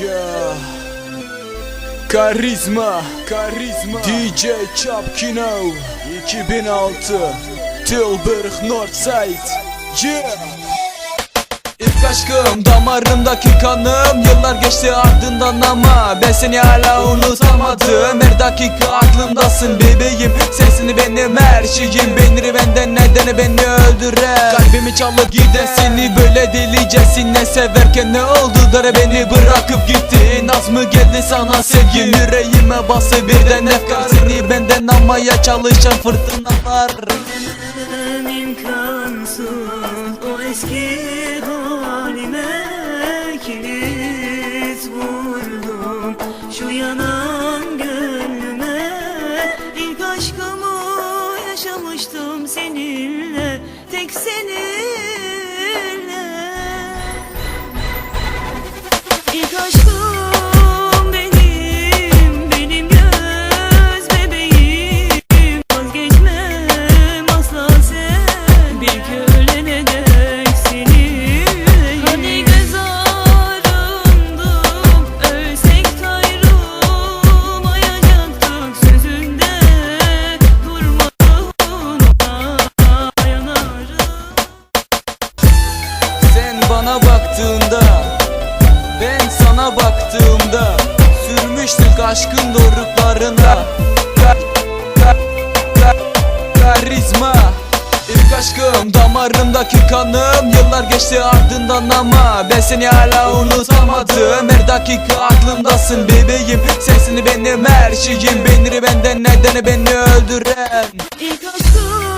Yeah. Karizma, karizma. DJ Chapkino 2006 Tilburg Northside. Yeah İlk aşkım damarımdaki kanım. Yıllar geçti ardından ama Ben seni hala unutamadım. Her dakika aklımdasın bebeğim. Sesini benim her şeyim. Beni benden nedeni beni öldüren. Kalbimi çalıp giden seni böyle delicesine Severken ne oldu? Da beni bırakıp gitti. Naz mı geldi sana sevgim Yüreğime bası birden efkar Seni benden almaya çalışan fırtınalar. İmkansız. O eski kilit vurdum. Şu yanan gönlüme ilk aşkımı yaşamıştım seninle. Tek seninle baktığında Ben sana baktığımda Sürmüştük aşkın doruklarında Ka- ka- ka- Karizma İlk aşkım damarımdaki kanım. Yıllar geçti ardından ama Ben seni hala unutamadım. Her dakika aklımdasın bebeğim. Sesini benim her şeyim. Beni benden nedeni beni öldüren. İlk aşkım